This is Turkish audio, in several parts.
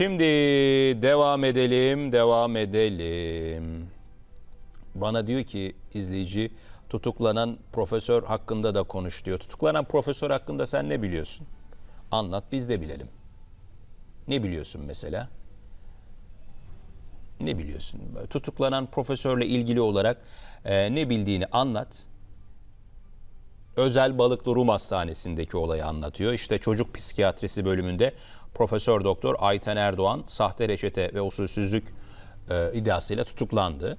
Şimdi devam edelim, devam edelim. Bana diyor ki izleyici tutuklanan profesör hakkında da konuş diyor. Tutuklanan profesör hakkında sen ne biliyorsun? Anlat biz de bilelim. Ne biliyorsun mesela? Ne biliyorsun? Tutuklanan profesörle ilgili olarak e, ne bildiğini anlat. Özel Balıklı Rum Hastanesi'ndeki olayı anlatıyor. İşte çocuk psikiyatrisi bölümünde Profesör Doktor Ayten Erdoğan sahte reçete ve usulsüzlük e, iddiasıyla tutuklandı.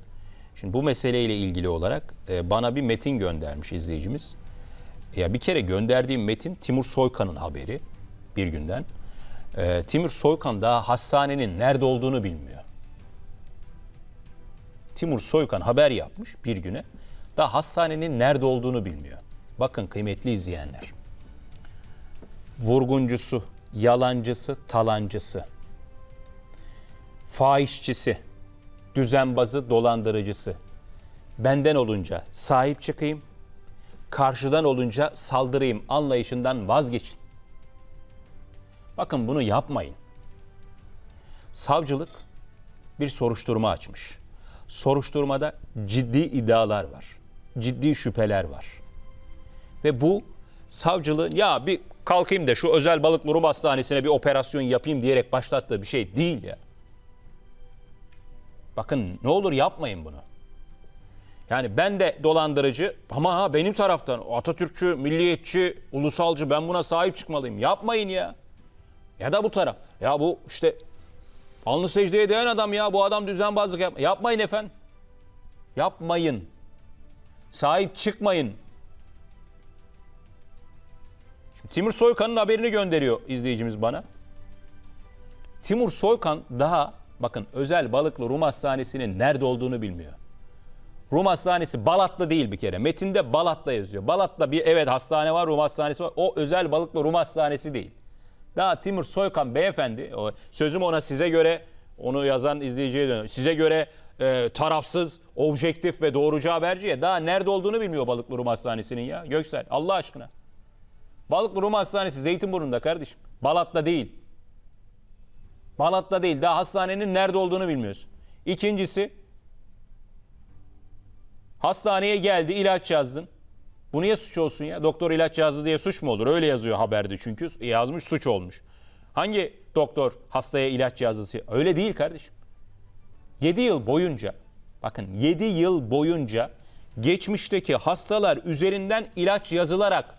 Şimdi bu meseleyle ilgili olarak e, bana bir metin göndermiş izleyicimiz. Ya bir kere gönderdiğim metin Timur Soykan'ın haberi bir günden. E, Timur Soykan daha hastanenin nerede olduğunu bilmiyor. Timur Soykan haber yapmış bir güne. Daha hastanenin nerede olduğunu bilmiyor. Bakın kıymetli izleyenler. Vurguncusu, yalancısı, talancısı, fahişçisi, düzenbazı, dolandırıcısı. Benden olunca sahip çıkayım, karşıdan olunca saldırayım anlayışından vazgeçin. Bakın bunu yapmayın. Savcılık bir soruşturma açmış. Soruşturmada ciddi iddialar var. Ciddi şüpheler var. Ve bu savcılığın ya bir kalkayım da şu özel balıklı Rum hastanesine bir operasyon yapayım diyerek başlattığı bir şey değil ya. Bakın ne olur yapmayın bunu. Yani ben de dolandırıcı ama ha benim taraftan Atatürkçü, milliyetçi, ulusalcı ben buna sahip çıkmalıyım. Yapmayın ya. Ya da bu taraf. Ya bu işte alnı secdeye değen adam ya bu adam düzenbazlık yapma. Yapmayın efendim. Yapmayın. Sahip çıkmayın. Timur Soykan'ın haberini gönderiyor izleyicimiz bana. Timur Soykan daha bakın özel balıklı Rum Hastanesi'nin nerede olduğunu bilmiyor. Rum Hastanesi Balat'ta değil bir kere. Metinde Balat'ta yazıyor. Balat'ta bir evet hastane var, Rum Hastanesi var. O özel balıklı Rum Hastanesi değil. Daha Timur Soykan beyefendi, sözüm ona size göre, onu yazan izleyiciye dönüyor. Size göre e, tarafsız, objektif ve doğrucu haberciye daha nerede olduğunu bilmiyor Balıklı Rum Hastanesi'nin ya. Göksel Allah aşkına. Balıklı Rum Hastanesi Zeytinburnu'nda kardeşim. Balat'ta değil. Balat'ta değil. Daha hastanenin nerede olduğunu bilmiyorsun. İkincisi hastaneye geldi ilaç yazdın. Bu niye suç olsun ya? Doktor ilaç yazdı diye suç mu olur? Öyle yazıyor haberde çünkü. Yazmış suç olmuş. Hangi doktor hastaya ilaç yazdı? Öyle değil kardeşim. 7 yıl boyunca bakın 7 yıl boyunca geçmişteki hastalar üzerinden ilaç yazılarak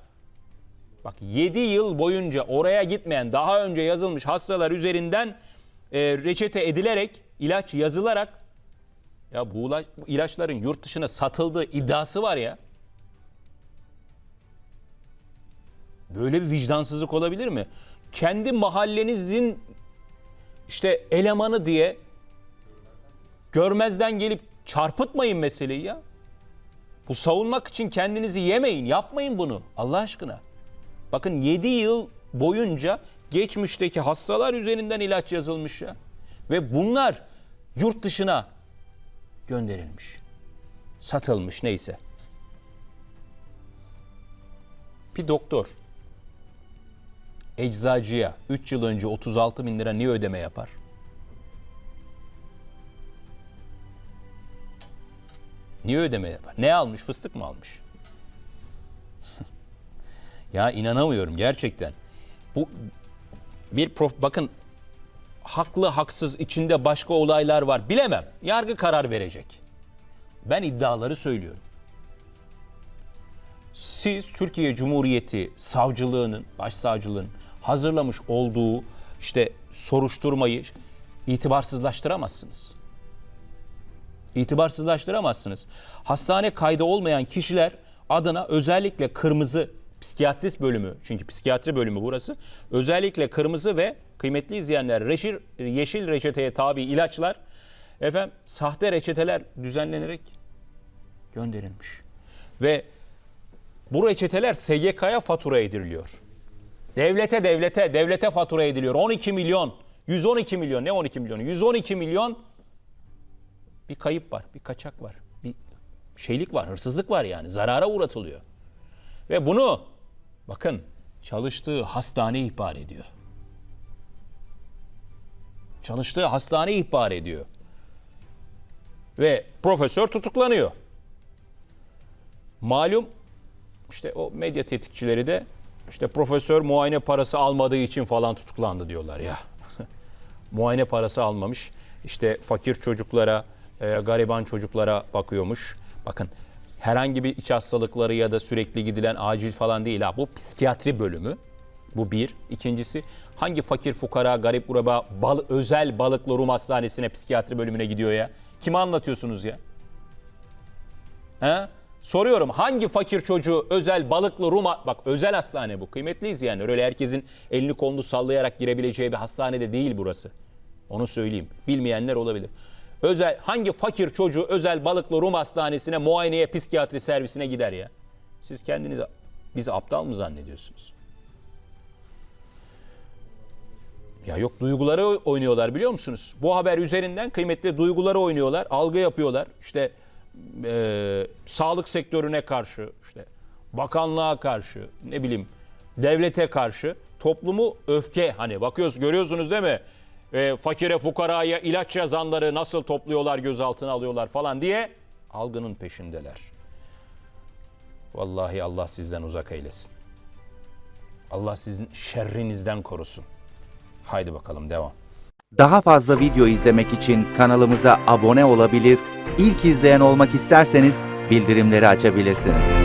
bak 7 yıl boyunca oraya gitmeyen daha önce yazılmış hastalar üzerinden e, reçete edilerek ilaç yazılarak ya bu ilaç- bu ilaçların yurt dışına satıldığı iddiası var ya. Böyle bir vicdansızlık olabilir mi? Kendi mahallenizin işte elemanı diye görmezden gelip çarpıtmayın meseleyi ya. Bu savunmak için kendinizi yemeyin, yapmayın bunu Allah aşkına. Bakın 7 yıl boyunca geçmişteki hastalar üzerinden ilaç yazılmış ya. Ve bunlar yurt dışına gönderilmiş. Satılmış neyse. Bir doktor eczacıya 3 yıl önce 36 bin lira niye ödeme yapar? Niye ödeme yapar? Ne almış? Fıstık mı almış? Ya inanamıyorum gerçekten. Bu bir prof bakın haklı haksız içinde başka olaylar var. Bilemem. Yargı karar verecek. Ben iddiaları söylüyorum. Siz Türkiye Cumhuriyeti savcılığının, başsavcılığının hazırlamış olduğu işte soruşturmayı itibarsızlaştıramazsınız. İtibarsızlaştıramazsınız. Hastane kaydı olmayan kişiler adına özellikle kırmızı psikiyatrist bölümü çünkü psikiyatri bölümü burası. Özellikle kırmızı ve kıymetli izleyenler reşil, yeşil reçeteye tabi ilaçlar efendim sahte reçeteler düzenlenerek gönderilmiş. Ve bu reçeteler SGK'ya fatura ediliyor. Devlete devlete devlete fatura ediliyor. 12 milyon 112 milyon ne 12 milyonu 112 milyon bir kayıp var, bir kaçak var, bir şeylik var, hırsızlık var yani. Zarara uğratılıyor. Ve bunu bakın çalıştığı hastane ihbar ediyor. çalıştığı hastane ihbar ediyor. Ve profesör tutuklanıyor. Malum işte o medya tetikçileri de işte profesör muayene parası almadığı için falan tutuklandı diyorlar ya. muayene parası almamış. İşte fakir çocuklara, e, gariban çocuklara bakıyormuş. Bakın herhangi bir iç hastalıkları ya da sürekli gidilen acil falan değil ha. Bu psikiyatri bölümü. Bu bir. İkincisi hangi fakir fukara, garip uraba bal, özel balıklı Rum hastanesine psikiyatri bölümüne gidiyor ya? Kime anlatıyorsunuz ya? He? Soruyorum hangi fakir çocuğu özel balıklı Rum bak özel hastane bu kıymetli izleyenler öyle herkesin elini kolunu sallayarak girebileceği bir hastane de değil burası. Onu söyleyeyim. Bilmeyenler olabilir. Özel hangi fakir çocuğu özel balıklı Rum hastanesine muayeneye psikiyatri servisine gider ya? Siz kendinizi bizi aptal mı zannediyorsunuz? Ya yok duyguları oynuyorlar biliyor musunuz? Bu haber üzerinden kıymetli duyguları oynuyorlar, algı yapıyorlar. İşte e, sağlık sektörüne karşı, işte bakanlığa karşı, ne bileyim devlete karşı toplumu öfke hani bakıyoruz görüyorsunuz değil mi? E, fakire fukaraya ilaç yazanları nasıl topluyorlar gözaltına alıyorlar falan diye algının peşindeler. Vallahi Allah sizden uzak eylesin. Allah sizin şerrinizden korusun. Haydi bakalım devam. Daha fazla video izlemek için kanalımıza abone olabilir, ilk izleyen olmak isterseniz bildirimleri açabilirsiniz.